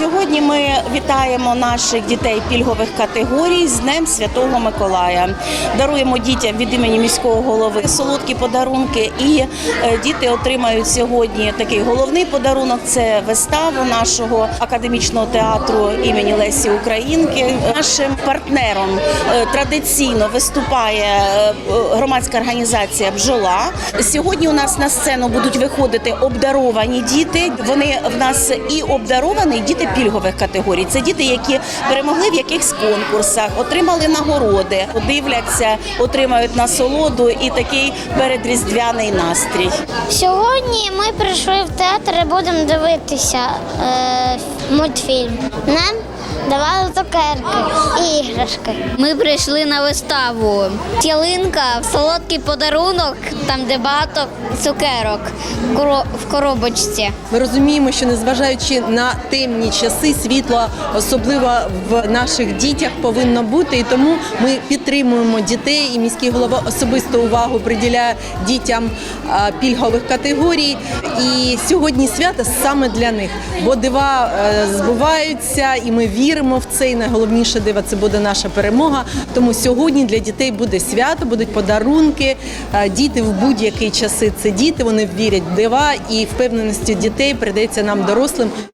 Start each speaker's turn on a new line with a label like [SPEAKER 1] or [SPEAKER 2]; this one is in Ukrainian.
[SPEAKER 1] Сьогодні ми вітаємо наших дітей пільгових категорій з Днем Святого Миколая. Даруємо дітям від імені міського голови солодкі подарунки, і е, діти отримають сьогодні такий головний подарунок це виставу нашого академічного театру імені Лесі Українки. Нашим партнером е, традиційно виступає е, громадська організація Бджола. Сьогодні у нас на сцену будуть виходити обдаровані діти. Вони в нас і обдаровані, діти пільгових категорій. Це діти, які перемогли в якихось конкурсах, отримали нагороди, дивляться, отримають насолоду і такий передріздвяний настрій.
[SPEAKER 2] Сьогодні ми прийшли в театр і будемо дивитися е, мультфільм. Нам давали цукерки і іграшки.
[SPEAKER 3] Ми прийшли на виставу. Ялинка, солодкий подарунок, там де багато цукерок в коробочці.
[SPEAKER 4] Ми розуміємо, що незважаючи на темні часи, світло особливо в наших дітях повинно бути. І тому ми підтримуємо дітей. І міський голова особисту увагу приділяє дітям пільгових категорій. І сьогодні свято саме для них, бо дива е, збуваються, і ми віримо в це. І найголовніше диво це буде наша перемога. Тому сьогодні для дітей буде свято, будуть подарунки. Діти в будь-які часи це діти. Вони вірять в дива і впевненості дітей придеться нам дорослим.